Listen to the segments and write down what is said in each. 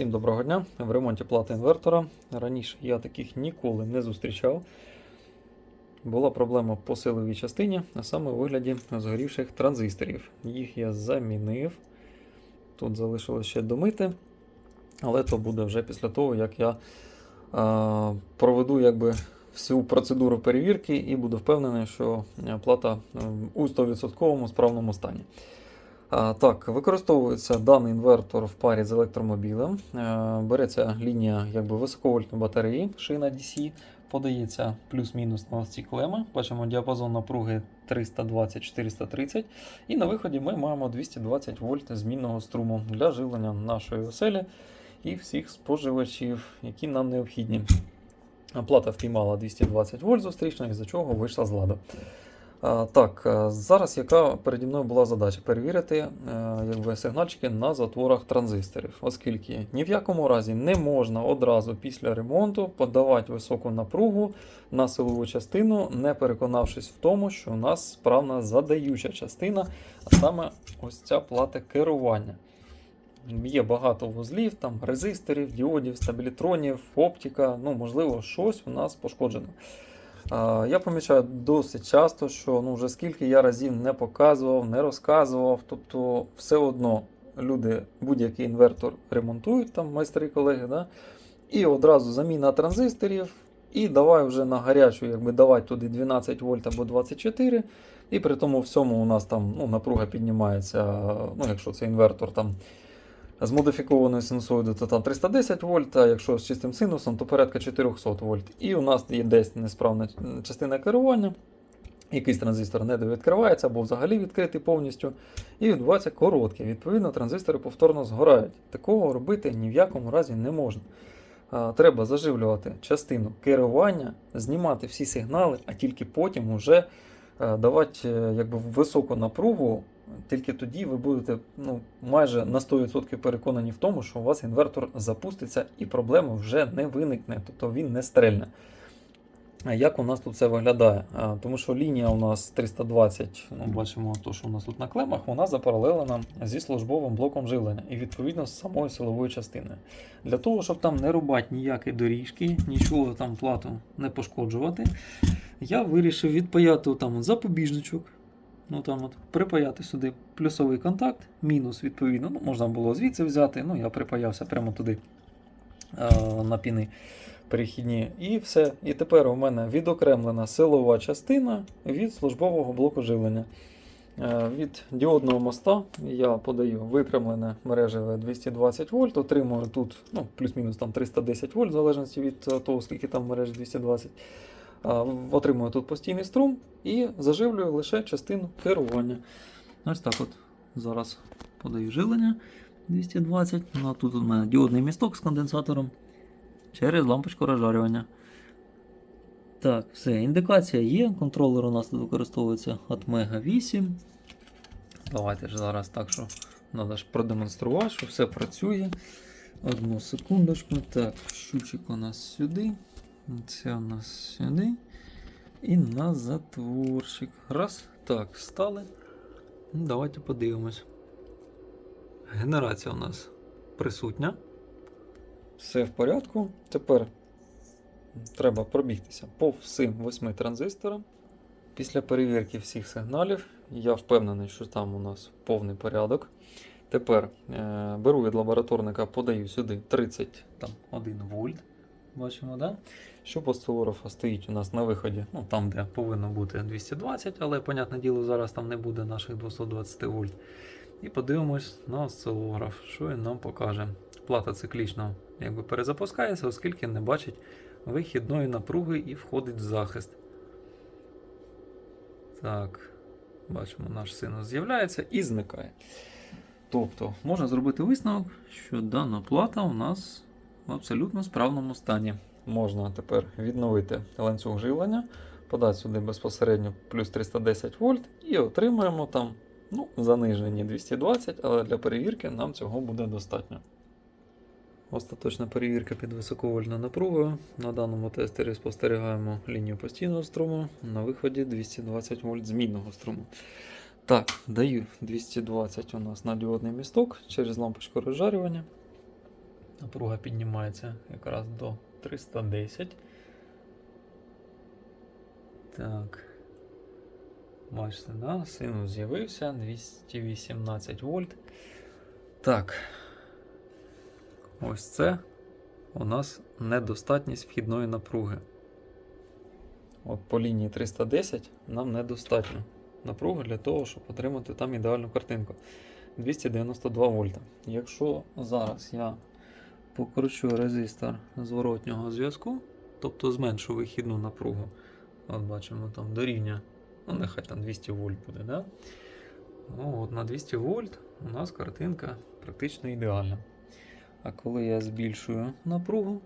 Всім доброго дня. В ремонті плати інвертора. Раніше я таких ніколи не зустрічав. Була проблема по силовій частині, а саме у вигляді згорівших транзисторів. Їх я замінив. Тут залишилось ще домити, але то буде вже після того, як я а, проведу якби, всю процедуру перевірки і буду впевнений, що е, плата е, у 100% справному стані. Так, використовується даний інвертор в парі з електромобілем. Е, Береться лінія якби, високовольтної батареї, шина DC, подається плюс-мінус на ці клеми. Бачимо діапазон напруги 320-430. І на виході ми маємо 220 вольт змінного струму для живлення нашої оселі і всіх споживачів, які нам необхідні. Плата впіймала 220 вольт зустрічно, із-за чого вийшла з ладу. А, Так, е, зараз яка переді мною була задача перевірити е, якби, сигнальчики на затворах транзисторів, оскільки ні в якому разі не можна одразу після ремонту подавати високу напругу на силову частину, не переконавшись в тому, що у нас справна задаюча частина, а саме ось ця плата керування. Є багато вузлів, там резисторів, діодів, стабілітронів, оптика. Ну, можливо, щось у нас пошкоджено. Я помічаю досить часто, що ну, вже скільки я разів не показував, не розказував. Тобто, все одно люди будь-який інвертор ремонтують, там майстри колеги, да? і одразу заміна транзисторів, і давай вже на гарячу, якби давай туди 12 вольт або 24. І при тому всьому у нас там ну, напруга піднімається, ну, якщо це інвертор там з модифікованою синусоїдою, то там 310 вольт, а якщо з чистим синусом, то порядка 400 вольт. І у нас є десь несправна частина керування. Якийсь транзистор не відкривається або взагалі відкритий повністю. І відбувається коротке. Відповідно, транзистори повторно згорають. Такого робити ні в якому разі не можна. Треба заживлювати частину керування, знімати всі сигнали, а тільки потім вже е, давати е, якби, високу напругу. Тільки тоді ви будете ну, майже на 100% переконані в тому, що у вас інвертор запуститься і проблема вже не виникне, тобто він не стрельне. А Як у нас тут це виглядає? Тому що лінія у нас 320, ну, бачимо, то, що у нас тут на клемах, вона запаралелена зі службовим блоком живлення і відповідно з самою силовою частиною. Для того, щоб там не рубати ніякі доріжки, нічого там плату не пошкоджувати, я вирішив відпаяти там запобіжничок. Ну там от припаяти сюди плюсовий контакт, мінус, відповідно. Ну, можна було звідси взяти. Ну, я припаявся прямо туди е, на піни перехідні. І все. І тепер у мене відокремлена силова частина від службового блоку живлення. Е, від діодного моста я подаю випрямлене мережеве 220 вольт, отримую тут ну, плюс-мінус там 310 вольт, в залежності від е, того, скільки там мережі 220. Отримую тут постійний струм і заживлюю лише частину керування. Ось так от зараз подаю живлення 220. Ну, а тут у мене діодний місток з конденсатором через лампочку розжарювання. Так, все, індикація є. Контролер у нас тут використовується Atmega 8. Давайте ж зараз так, що треба ж продемонструвати, що все працює. Одну секундочку. Так, щучик у нас сюди. Це у нас сюди. І на затворчик. Раз. Так, встали. Ну, Давайте подивимось. Генерація у нас присутня. Все в порядку. Тепер треба пробігтися по всім восьми транзисторам. Після перевірки всіх сигналів я впевнений, що там у нас повний порядок. Тепер е, беру від лабораторника, подаю сюди 31 вольт. Бачимо, да? Щоб осцилографа стоїть у нас на виході, ну там, де повинно бути 220, але, понятне діло, зараз там не буде наших 220 вольт. І подивимось на осцилограф, що він нам покаже. Плата циклічно якби перезапускається, оскільки не бачить вихідної напруги і входить в захист. Так, бачимо, наш синус з'являється і зникає. Тобто, можна зробити висновок, що дана плата у нас в абсолютно справному стані. Можна тепер відновити ланцюг живлення, подати сюди безпосередньо плюс 310 вольт і отримаємо там ну, занижені 220, але для перевірки нам цього буде достатньо. Остаточна перевірка під високовольтною напругою. На даному тестері спостерігаємо лінію постійного струму, на виході 220 вольт змінного струму. Так, даю 220 у нас на діодний місток через лампочку розжарювання. Напруга піднімається якраз до 310. Так. Бачите, да? синус з'явився 218 вольт. Так. Ось це у нас недостатність вхідної напруги. От по лінії 310 нам недостатньо напруги для того, щоб отримати там ідеальну картинку. 292 вольта. Якщо зараз я покручу резистор зворотнього зв'язку, тобто зменшу вихідну напругу, от бачимо там до рівня, ну нехай там 200 вольт буде, да? Ну, от на 200 вольт у нас картинка практично ідеальна. А коли я збільшую напругу,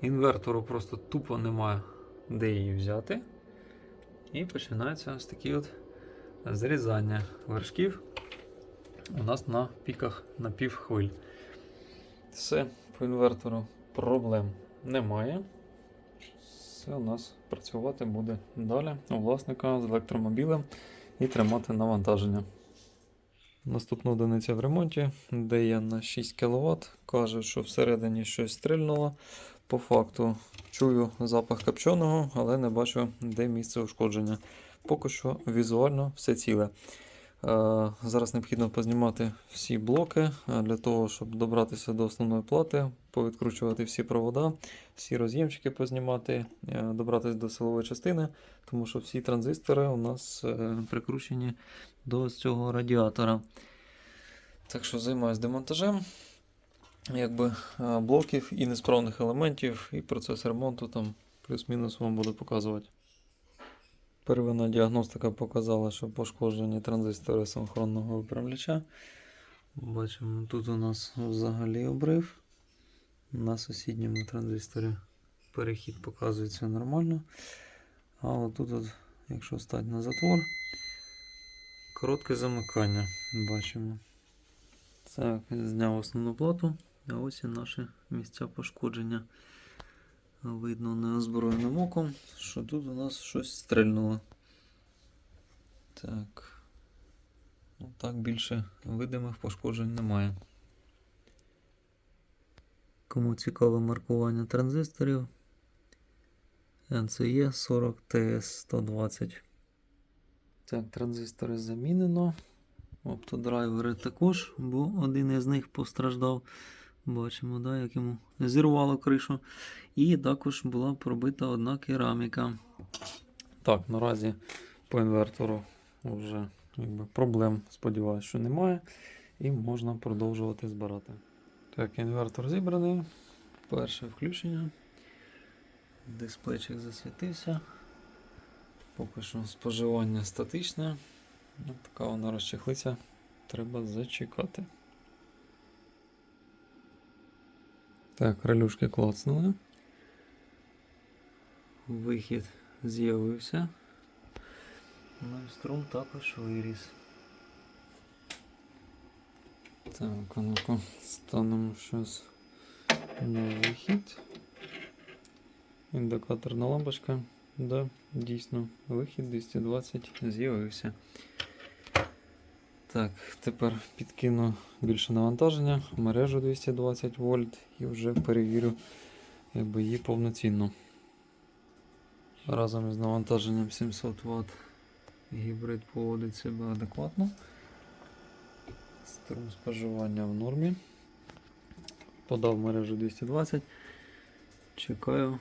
інвертору просто тупо немає де її взяти. І починається ось такі от зрізання вершків у нас на піках на пів хвиль. Все, по інвертору проблем немає. Все у нас працювати буде далі у власника з електромобілем і тримати навантаження. Наступна одиниця в ремонті, де я на 6 кВт. Каже, що всередині щось стрільнуло. По факту чую запах копченого, але не бачу, де місце ушкодження. Поки що візуально все ціле. Е, Зараз необхідно познімати всі блоки е, для того, щоб добратися до основної плати, повідкручувати всі провода, всі роз'ємчики познімати, е, добратися до силової частини, тому що всі транзистори у нас прикручені до цього радіатора. Так що займаюся демонтажем якби, блоків і несправних елементів, і процес ремонту там плюс-мінус вам буду показувати. Первинна діагностика показала, що пошкоджені транзистори синхронного виправляча. Бачимо, тут у нас взагалі обрив. На сусідньому транзисторі перехід показується нормально. А отут, от, якщо стати на затвор, коротке замикання бачимо. Так, зняв основну плату, а ось і наші місця пошкодження. Видно неозброєним оком, що тут у нас щось стрельнуло. Так. Ну, так більше видимих пошкоджень немає. Кому цікаве маркування транзисторів, NCE 40 TS 120. Так, транзистори замінено. Оптодрайвери також, бо один із них постраждав. Бачимо, да, як йому зірвало кришу. І також була пробита одна кераміка. Так, наразі по інвертору вже якби, проблем, сподіваюся, що немає. І можна продовжувати збирати. Так, інвертор зібраний. Перше включення. Дисплейчик засвітився. Поки що споживання статичне. Ну, Така вона розчехлиться. Треба зачекати. Так, релюшки клацнули. Вихід з'явився. Ну і струм також виріс. Так, а ну-ка, станемо щось на вихід. Індикаторна лампочка. Да, дійсно, вихід 220 з'явився. Так, тепер підкину більше навантаження, мережу 220 вольт і вже перевірю якби, її повноцінно. Разом із навантаженням 700 Вт гібрид поводить себе адекватно. Струм споживання в нормі. Подав мережу 220. Чекаю,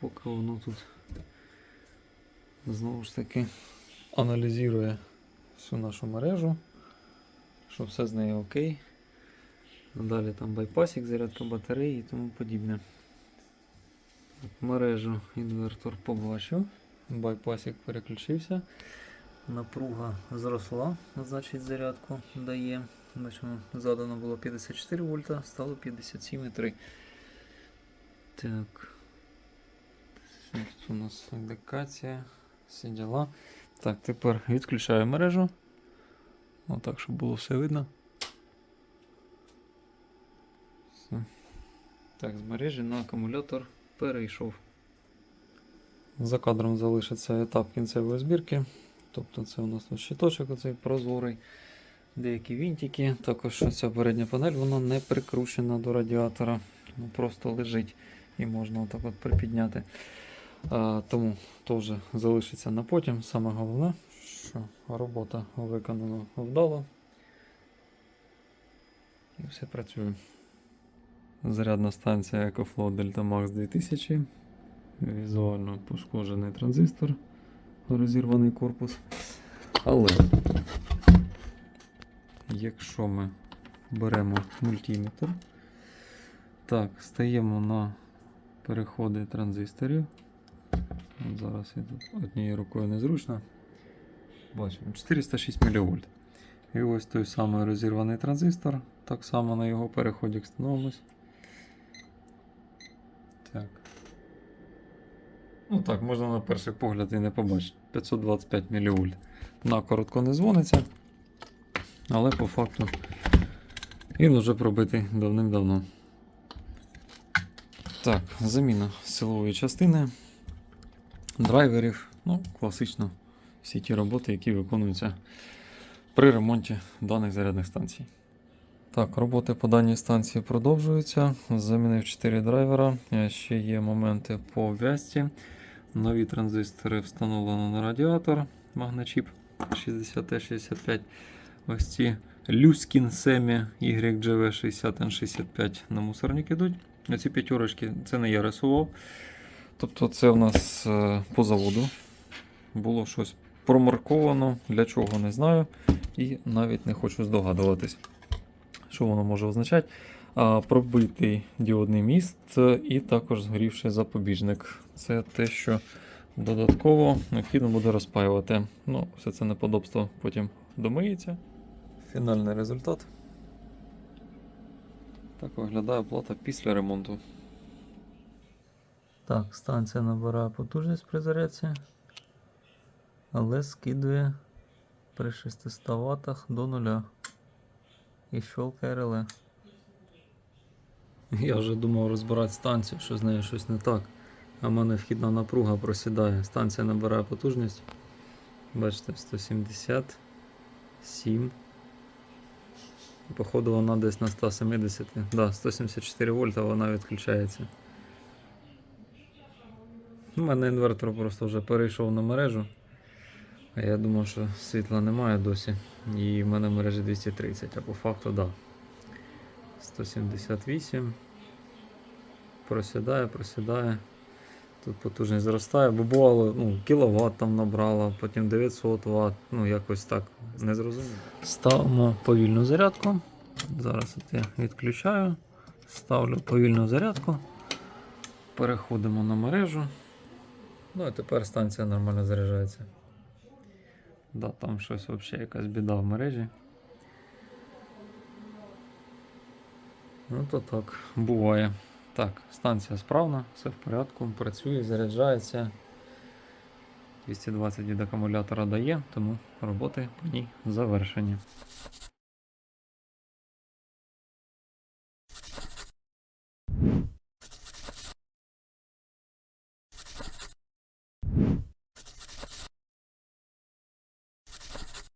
поки воно тут знову ж таки аналізує всю нашу мережу, що все з нею окей. Далі там байпасик, зарядка батареї і тому подібне. Мережу інвертор побачив, байпасик переключився, напруга зросла, значить зарядку дає. Задано було 54 вольта, стало 57,3. Так. Тут у нас індикація, всі діла. Так, тепер відключаю мережу. Отак, щоб було все видно. Все. Так, з мережі на акумулятор перейшов. За кадром залишиться етап кінцевої збірки. Тобто це у нас тут щиточок оцей прозорий. деякі вінтики. Також ця передня панель вона не прикручена до радіатора. Ну, просто лежить і можна отак от припідняти. Тому то вже залишиться на потім. Саме головне, що робота виконана вдало. І все працює. Зарядна станція EcoFlow Delta Max 2000. Візуально пошкоджений транзистор, розірваний корпус. Але якщо ми беремо мультиметр, так, стаємо на переходи транзисторів. От зараз я тут однією рукою незручно. Бачимо 406 мВ. І ось той самий розірваний транзистор. Так само на його переході встановимось. Так. Ну так, можна на перший погляд і не побачити. 525 мВ. На коротко не дзвониться. Але по факту він вже пробитий давним-давно. Так, заміна силової частини, драйверів, ну, класично всі ті роботи, які виконуються при ремонті даних зарядних станцій. Так, роботи по даній станції продовжуються. Замінив 4 драйвера. Е, Ще є моменти по обв'язці. Нові транзистори встановлено на радіатор Magnachip 60T65. Ось ці Luskin Semi YGV60N65 на мусорник ідуть. Оці п'ятерочки це не я рисував. Тобто це у нас е, по заводу було щось промарковано, для чого не знаю. І навіть не хочу здогадуватись, що воно може означати. Пробитий діодний міст е, і також згорівший запобіжник. Це те, що додатково необхідно буде розпаювати. Ну, все це неподобство потім домиється. Фінальний результат. Так виглядає плата після ремонту. Так, станція набирає потужність при зарядці, але скидує при 600 ваттах до нуля. І щелкає реле. Я вже думав розбирати станцію, що з нею щось не так. А в мене вхідна напруга просідає. Станція набирає потужність. Бачите, 177. Походу вона десь на 170. Да, 174 вольта вона відключається. У мене інвертор просто вже перейшов на мережу. А я думав, що світла немає досі. І в мене в мережі 230, а по факту да. 178. Просідає, просідає. Тут потужність зростає, бо бувало ну, кіловат там набрала, потім 900 Вт, ну якось так не зрозуміло. Ставимо повільну зарядку. Зараз я відключаю, ставлю повільну зарядку, переходимо на мережу. Ну і тепер станція нормально заряджається. Да, там щось взагалі якась біда в мережі. Ну то так, буває. Так, станція справна, все в порядку, працює, заряджається. 220 від акумулятора дає, тому роботи по ній завершені.